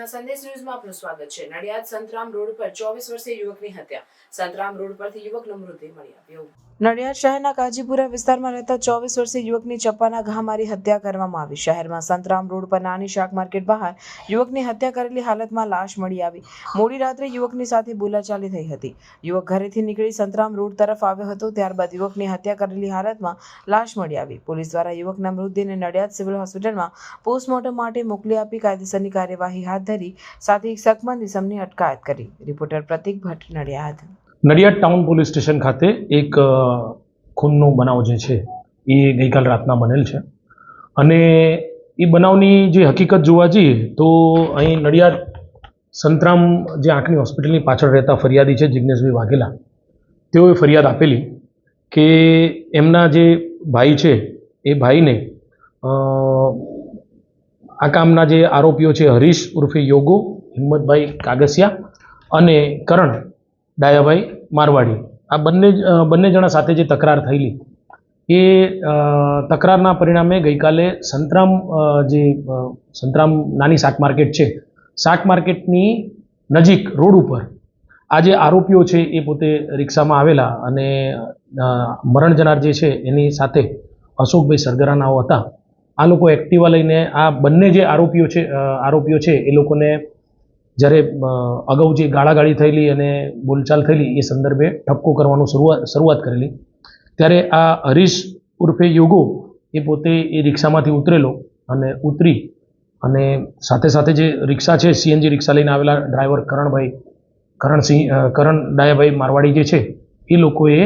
પ્રાર્થના સંદેશ ન્યૂઝમાં આપનું સ્વાગત છે. નડિયાદ સંતરામ રોડ પર ચોવીસ વર્ષીય યુવકની હત્યા. સંતરામ રોડ પરથી યુવકનો મૃતદેહ મળી આવ્યો. નડિયાદ શહેરના કાજીપુરા વિસ્તારમાં રહેતા ચોવીસ વર્ષીય યુવકની ચપ્પાના ઘા મારી હત્યા કરવામાં આવી. શહેરમાં સંતરામ રોડ પર નાની શાક માર્કેટ બહાર યુવકની હત્યા કરેલી હાલતમાં લાશ મળી આવી. મોડી રાત્રે યુવકની સાથે બોલાચાલી થઈ હતી. યુવક ઘરેથી નીકળી સંતરામ રોડ તરફ આવ્યો હતો, ત્યારબાદ યુવકની હત્યા કરેલી હાલતમાં લાશ મળી આવી. પોલીસ દ્વારા યુવકના મૃતદેહને નડિયાદ સિવિલ હોસ્પિટલમાં પોસ્ટમોર્ટમ માટે મોકલી આપી કાયદેસરની કાર્યવાહી હાથ ધરી સાથે શકમંદ ઇસમની અટકાયત કરી. Reporter Pratik Bhatt Nadiad. Nadiad town police station ખાતે એક ખૂનનો બનાવ જે છે, એ ગઈકાલ રાતના બનેલ છે. અને એ બનાવની જે હકીકત જોવા જઈએ તો અહીં નડિયાદ સંતરામ જે આંખની હોસ્પિટલની પાછળ રહેતા ફરિયાદી છે જિજ્ઞેશભાઈ વાઘેલા, તેઓએ ફરિયાદ આપેલી કે એમના જે ભાઈ છે, એ ભાઈને આ કામના જે આરોપીઓ છે, હરીશ ઉર્ફે યોગો, હિંમતભાઈ કાગસિયા અને કરણ ડાયાભાઈ મારવાડી. આ બંને બંને જણા સાથે જે તકરાર થયેલી, એ તકરારના પરિણામે ગઈકાલે સંતરામ જે સંતરામ નાની શાક માર્કેટ છે, શાક માર્કેટની નજીક, રોડ ઉપર, આ જે આરોપીઓ છે, એ પોતે રિક્ષામાં આવેલા અને મરણ જનાર જે છે, એની સાથે અશોકભાઈ સરગરાનાઓ હતા. આ લોકો એક્ટિવા લઈને આ બંને જે આરોપીઓ છે આરોપીઓ છે, એ લોકોને જ્યારે અગાઉ જે ગાળાગાળી થયેલી અને બોલચાલ થયેલી એ સંદર્ભે ઠપકો કરવાનું શરૂઆત શરૂઆત કરેલી. ત્યારે આ હરીશ ઉર્ફે યોગો એ પોતે એ રિક્ષામાંથી ઉતરેલો અને ઉતરી અને સાથે સાથે જે રિક્ષા છે, સીએનજી રિક્ષા લઈને આવેલા ડ્રાઈવર કરણભાઈ, કરણસિંહ કરણ ડાયાભાઈ મારવાડી જે છે, એ લોકોએ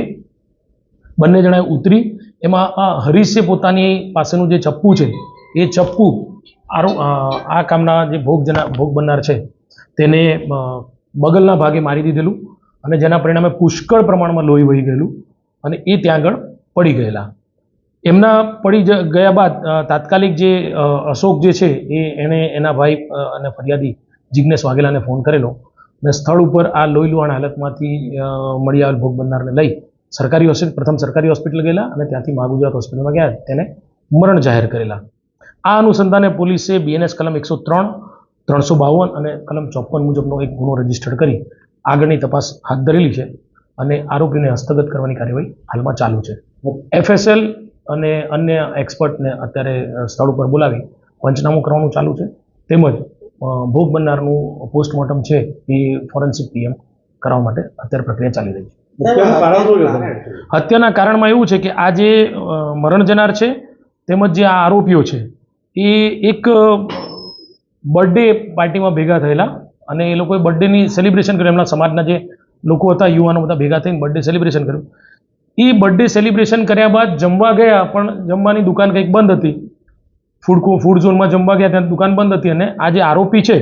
બંને જણાએ ઉતરી એમાં આ હરીશે પોતાની પાસેનું જે ચપ્પુ છે, એ ચપ્પુ આરો આ કામના જે ભોગ જના, ભોગ બનનાર છે, તેને બગલના ભાગે મારી દીધેલું અને જેના પરિણામે પુષ્કળ પ્રમાણમાં લોહી વહી ગયેલું અને એ ત્યાં આગળ પડી ગયેલા. એમના પડી ગયા બાદ તાત્કાલિક જે અશોક જે છે, એ એણે એના ભાઈ અને ફરિયાદી જિજ્ઞેશ વાઘેલાને ફોન કરેલો અને સ્થળ ઉપર આ લોહી લુહાણ હાલતમાંથી મળી આવેલ ભોગ બનનારને લઈ સરકારી હોસ્પિટલ પ્રથમ સરકારી હોસ્પિટલ ગયેલા અને ત્યાંથી મા ગુજરાત હોસ્પિટલમાં ગયા. તેને મરણ જાહેર કરેલા. આ અનુસંધાને પોલીસે બીએનએસ કલમ એકસો ત્રણ, ત્રણસો બાવન અને કલમ ચોપન મુજબનો એક ગુનો રજીસ્ટર્ડ કરી આગળની તપાસ હાથ ધરેલી છે અને આરોપીને હસ્તગત કરવાની કાર્યવાહી હાલમાં ચાલુ છે. એફએસએલ અને અન્ય એક્સપર્ટને અત્યારે સ્થળ ઉપર બોલાવી પંચનામું કરવાનું ચાલુ છે. તેમજ ભોગ બનનારનું પોસ્ટમોર્ટમ છે એ ફોરેન્સિક પીએમ કરવા માટે અત્યારે પ્રક્રિયા ચાલી રહી છે. હત્યાનું કારણમાં એવું છે? કે આ જે મરણ જનાર છે તેમજ જે આ આરોપીઓ છે એ એક બર્થડે પાર્ટીમાં ભેગા થયેલા અને એ લોકોએ બર્થડેની સેલિબ્રેશન કર્યું. એમના સમાજના જે લોકો હતા યુવાનો બધા ભેગા થઈને બર્થડે સેલિબ્રેશન કર્યું. એ બર્થડે સેલિબ્રેશન કર્યા બાદ જમવા ગયા પણ જમવાની દુકાન કંઈક બંધ હતી. ફૂડ ફૂડ ઝોનમાં જમવા ગયા ત્યાં દુકાન બંધ હતી અને આ જે આરોપી છે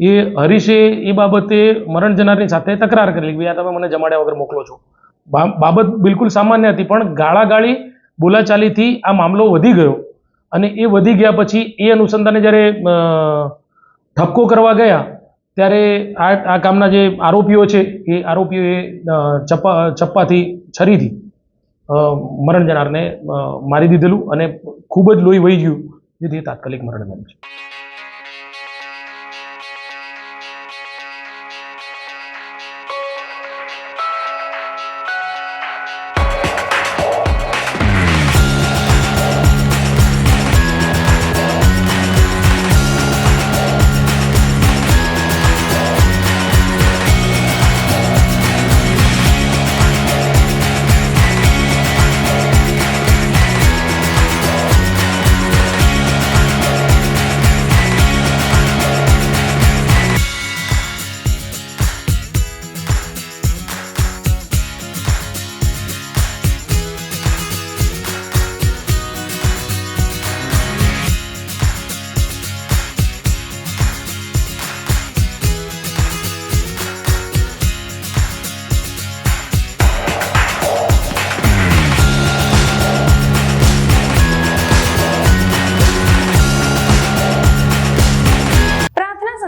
એ હરીશે એ બાબતે મરણ જનારની સાથે તકરાર કરેલી કે આ તમે મને જમાડ્યા વગર મોકલો છો. બાબત બિલકુલ સામાન્ય હતી, પણ ગાળાગાળી બોલાચાલીથી આ મામલો વધી ગયો અને એ વધી ગયા પછી એ અનુસંધાને જ્યારે ઠપકો કરવા ગયા, ત્યારે આ આ કામના જે આરોપીઓ છે, એ આરોપીઓએ ચપ્પા, ચપ્પાથી છરીથી મરણ જનારને મારી દીધેલું અને ખૂબ જ લોહી વહી ગયું, જેથી તાત્કાલિક મરણ પામ્યું છે.